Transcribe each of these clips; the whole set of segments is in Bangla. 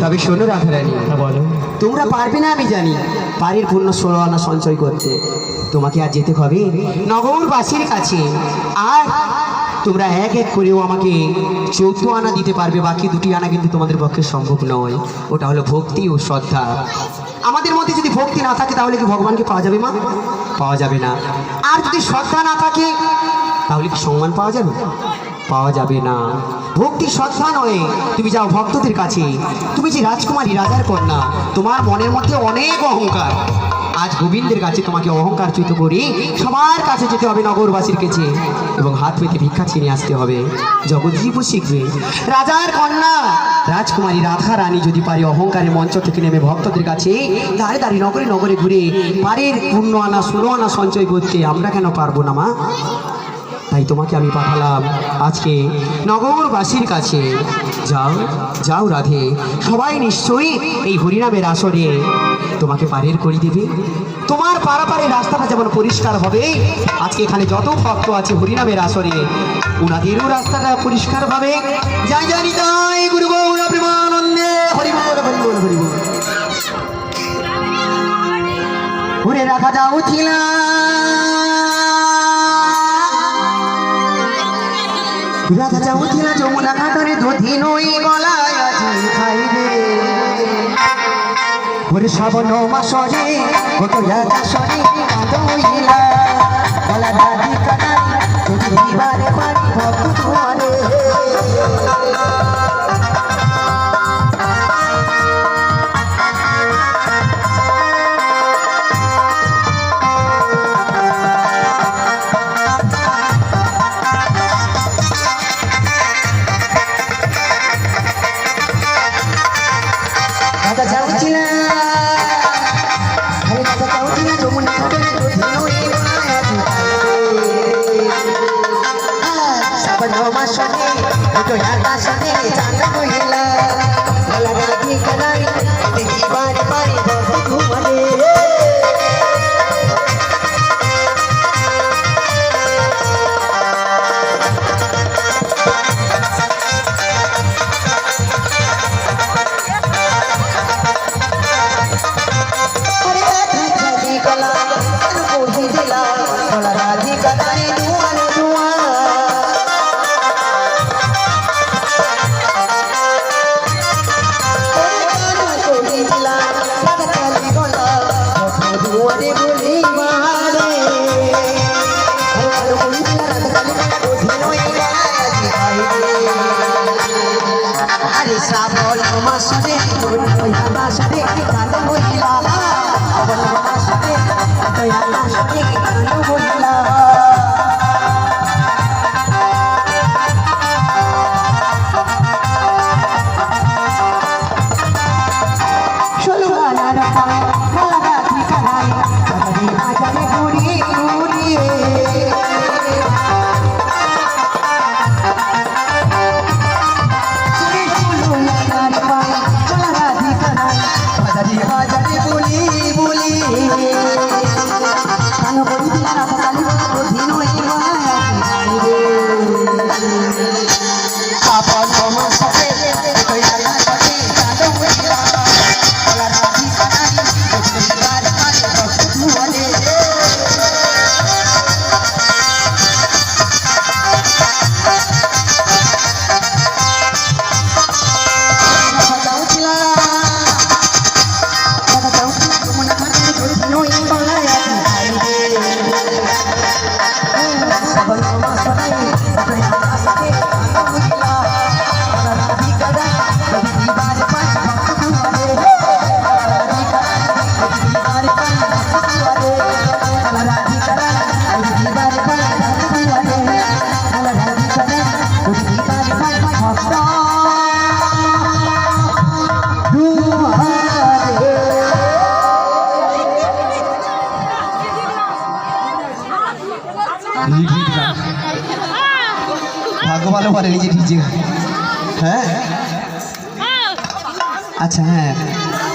তবে শোনো রাধারানী হ্যাঁ বলো। তোমরা পারবে না আমি জানি। বাড়ির পূর্ণ ষোলো আনা সঞ্চয় করতে। তোমাকে আর যেতে হবে নগরবাসীর কাছে। আর তোমরা এক এক করেও আমাকে চৌদ্দ আনা দিতে পারবে বাকি দুটি আনা কিন্তু তোমাদের পক্ষে সম্ভব নয়। ওটা হলো ভক্তি ও শ্রদ্ধা। আমাদের মধ্যে যদি ভক্তি না থাকে তাহলে কি ভগবানকে পাওয়া যাবে মা? পাওয়া যাবে না। আর যদি শ্রদ্ধা না থাকে তাহলে কি সম্মান পাওয়া যাবে? পাওয়া যাবে না। ভক্তি শ্রদ্ধা নয়। তুমি যাও ভক্তদের কাছে। তুমি যে রাজকুমারী, রাজার কন্যা, তোমার মনের মধ্যে অনেক অহংকার। আজ গোবিন্দের কাছে তোমাকে অহংকার চ্যুত করে সবার কাছে যেতে হবে নগরবাসীর কাছে। এবং হাত পেতে ভিক্ষা ছিনে আসতে হবে। জগৎজীব শিখবে। রাজার কন্যা, রাজকুমারী, রাধা রানী যদি পারে অহংকারের মঞ্চ থেকে নেমে ভক্তদের কাছে দাঁড়িয়ে দাঁড়িয়ে নগরে নগরে ঘুরে পারের পূর্ণ আনা ষোলো আনা, সঞ্চয় করতে আমরা কেন পারব না, মা? তাই তোমাকে আমি পাঠালাম আজকে নগরবাসীর কাছে। যাও যাও রাধে, সবাই নিশ্চয়ই এই হরিনামের আসরে। তোমাকে পারের করে দেবে। তোমার পারাপারের রাস্তাটা যেমন পরিষ্কার হবে, আজকে এখানে যত ভক্ত আছে হরিনামের আসরে ওনাদেরও রাস্তাটা পরিষ্কার হবে যাই জানি তাই গুরু গৌর প্রেমানন্দে। হরিবল হরিবল হরিবল ওরে রাধা, যাও রাধা যাউଥିଲା যমুনা কাটরে দধি নই গলায় আজি খাইবে। ওরে শ্রাবণ মাসরে, কত আকাশরে কাঁদইলা শ্রাবণ মাসরে কত আকাশরে চাঁদ কইলা গলা রাধি কানাই যদি দিবারে পারি ভক্ত তোমারে আরে রাধি রাধি নিজে নিজে হ্যাঁ? আচ্ছা হ্যাঁ।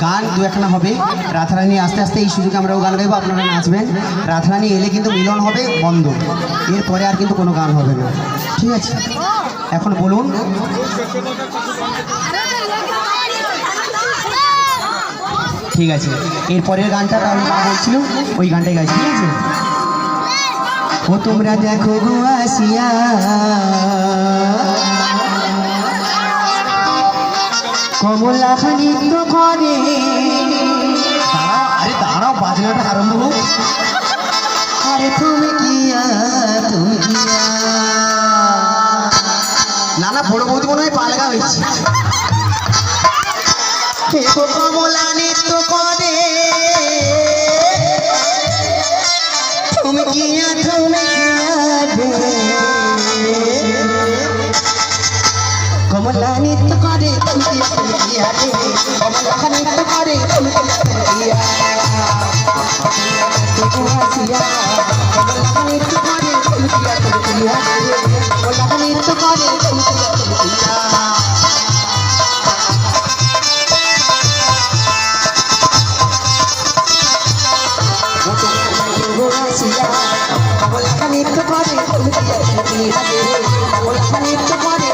গান দু একখানা হবে। রাধারানী আস্তে আস্তে এই সুযোগে আমরাও গান গাইবো, আপনারা নাচবেন। রাধারানী এলে কিন্তু মিলন হবে, বন্ধ। এরপরে আর কিন্তু কোনো গান হবে না। ঠিক আছে? এখন বলুন। ঠিক আছে। এরপরের গানটা তাহলে বলছিল, ওই গানটাই গাইছি, ঠিক আছে? ও তোমরা দেখো গো আসিয়া। কমলা নৃত্য করে আরে দাঁড়াও, বাজনাটা আরম্ভ হোক। আরে তুমি কিয়া তুমি কিয়া। না না, বড় বৌদি মনে হয় পালগা হয়েছে। কমলা নৃত্য করে তুমি কিয়া তুমি কিয়া দেখো আসিয়া কমলা নৃত্য করে তুমি কিয়া তুমি কিয়া রে কমলা নৃত্য করে তুমি কিয়া তুমি কিয়া নৃত্য করে তুমি নৃত্য করে তুমি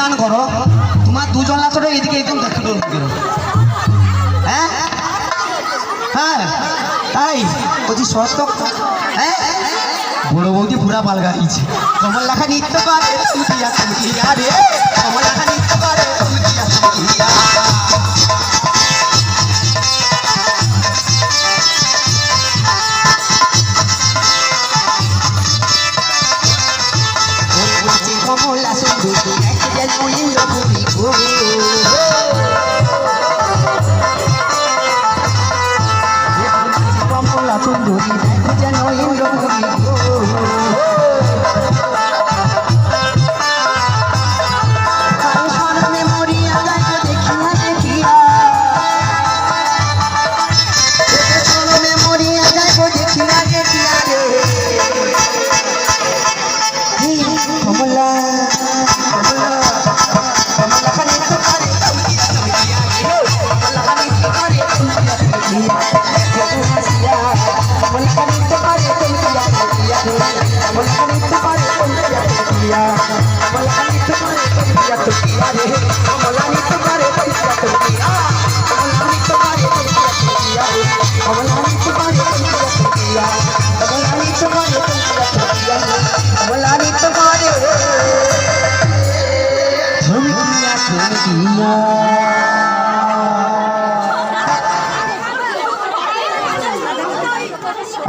গান করো। তোমার দুজন লাচটা এদিকে একদম দেখে হ্যাঁ? হ্যাঁ? তাই? বলছি সস্ত হ্যাঁ? বড় বৌদি পুরা পাল গাইছে কমল লেখা নৃত্য পারে তুতিয়া কমল লেখা নৃত্য করে তুতিয়া তুতিয়া তুই রবি ঘুরে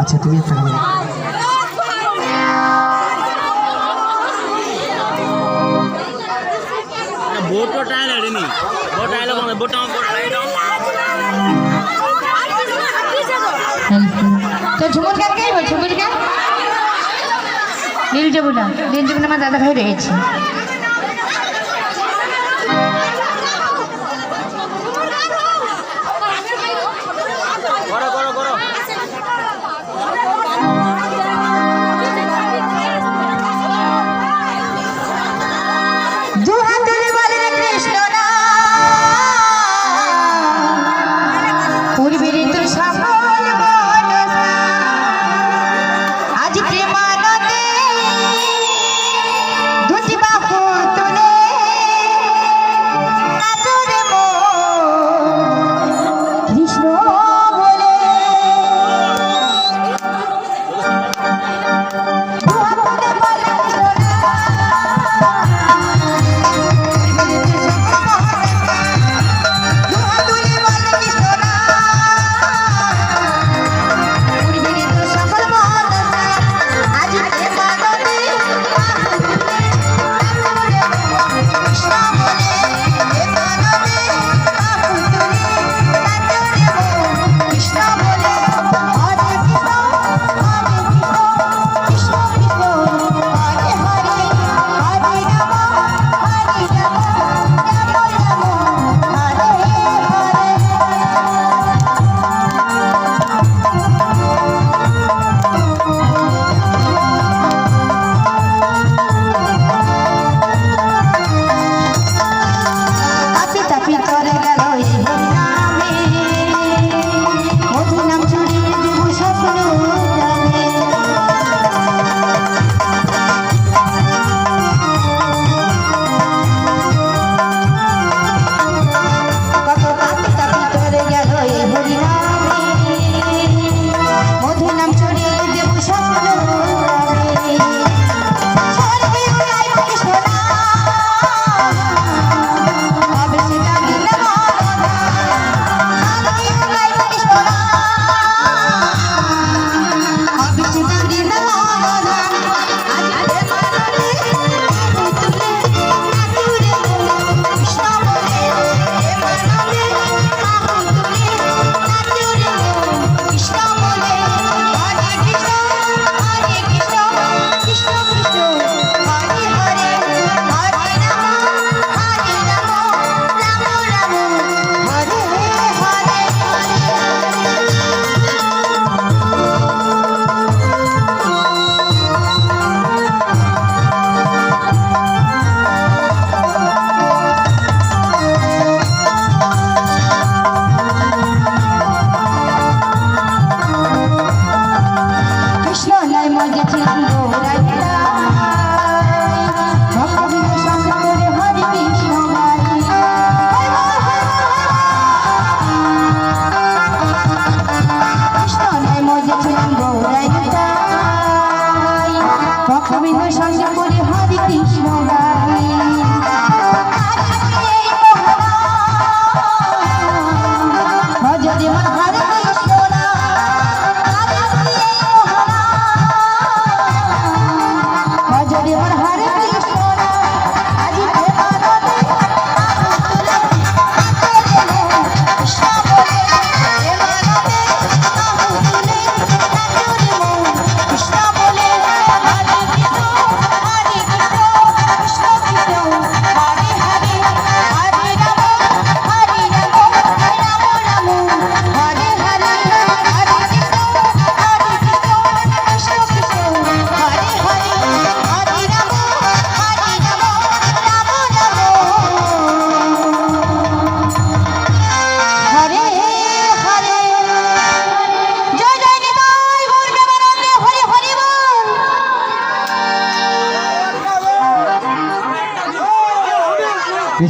আচ্ছা তুমি একটা बोट टायर है नहीं बोट टायर बोट टायर তো ঝুমুর কাকে ঝুমুর নীল যমুনা। নীল যমুনা আমার দাদা ভাই রয়েছে।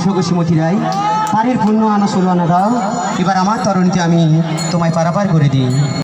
সঙ্গে সুমতি রায় পারের পূর্ণ আনা ষোলো আনা দাও। এবার আমার তরণীতে আমি তোমায় পারাপার করে দিই।